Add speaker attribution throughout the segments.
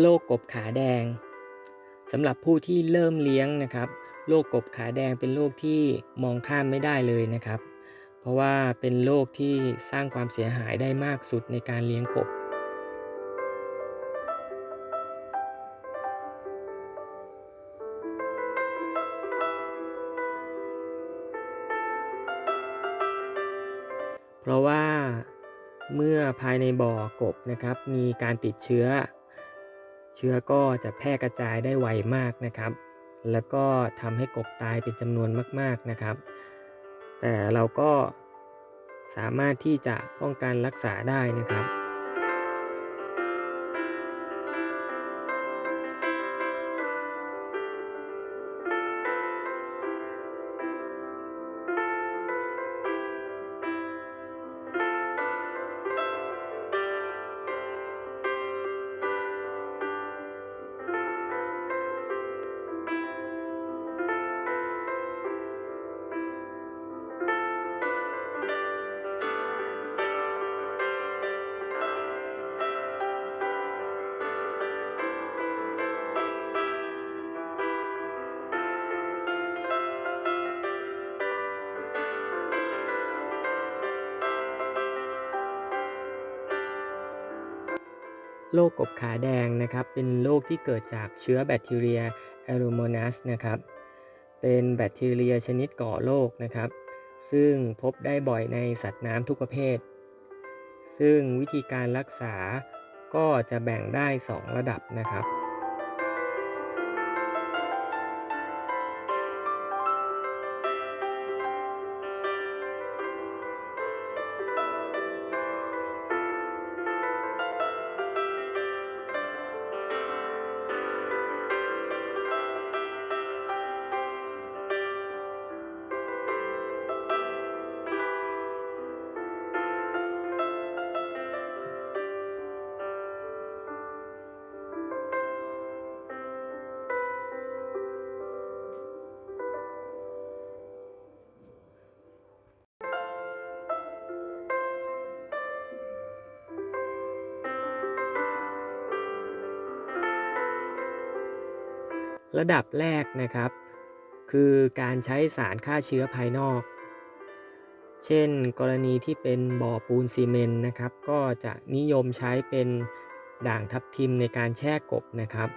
Speaker 1: โรคกบขาแดงสำหรับผู้ที่เริ่มเลี้ยงนะครับโรคกบขาแดงเป็นโรคที่มองข้ามไม่ได้เลยนะครับ เพราะว่าเป็นโรคที่สร้างความเสียหายได้มากสุดในการเลี้ยงกบ เพราะว่าเมื่อภายในบ่อกบนะครับ มีการติดเชื้อ เชื้อก็จะแพร่กระจายได้ไวมากนะครับ แล้วก็ทำให้กบตายเป็นจำนวนมากๆนะครับ แต่เราก็สามารถที่จะป้องกันรักษาได้นะครับ โรคกบขาแดงนะครับ เป็นโรคที่เกิดจากเชื้อแบคทีเรียแอโรโมนัสนะครับ เป็นแบคทีเรียชนิดก่อโรคนะครับ ซึ่งพบได้บ่อยในสัตว์น้ำทุกประเภท ซึ่งวิธีการรักษาก็จะแบ่งได้ 2 ระดับนะครับ ระดับแรกนะครับ คือการใช้สารฆ่าเชื้อภายนอก เช่นกรณีที่เป็นบ่อปูนซีเมนต์นะครับ ก็จะนิยมใช้เป็นด่างทับทิมในการแช่กบนะครับ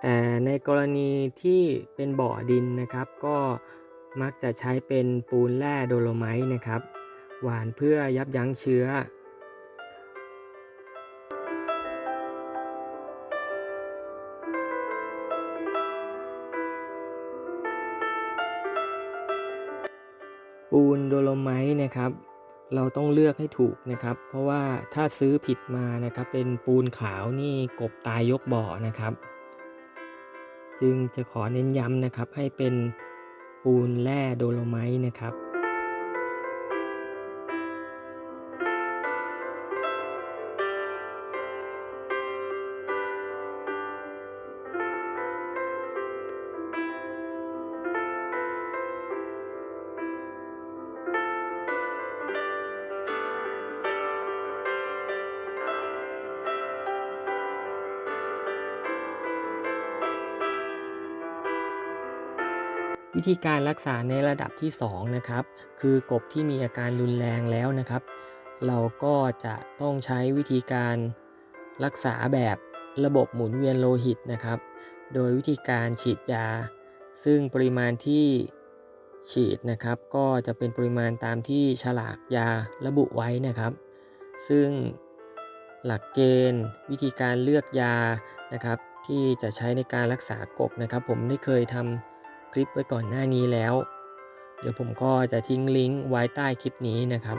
Speaker 1: แต่ในกรณีที่เป็นบ่อดินนะครับ ก็มักจะใช้เป็นปูนแร่โดโลไมต์นะครับ หวานเพื่อยับยั้งเชื้อ ปูนโดโลไมต์นะครับ เราต้องเลือกให้ถูกนะครับ เพราะว่าถ้าซื้อผิดมานะครับเป็นปูนขาวนี่กบตายยกบ่อนะครับ จึงจะขอเน้นย้ำนะครับให้เป็นปูนแร่โดโลไมต์นะครับ วิธีการรักษาในระดับที่2นะครับคือกบที่มีอาการรุนแรงแล้วนะครับ เราก็จะต้องใช้วิธีการรักษาแบบระบบหมุนเวียนโลหิตนะครับ โดยวิธีการฉีดยา ซึ่งปริมาณที่ฉีดนะครับ ก็จะเป็นปริมาณตามที่ฉลากยาระบุไว้นะครับ ซึ่งหลักเกณฑ์ วิธีการเลือกยานะครับ ที่จะใช้ในการรักษากบนะครับ ผมได้เคยทำ คลิปไว้ก่อนหน้านี้แล้ว เดี๋ยวผมก็จะทิ้งลิงก์ไว้ใต้คลิปนี้นะครับ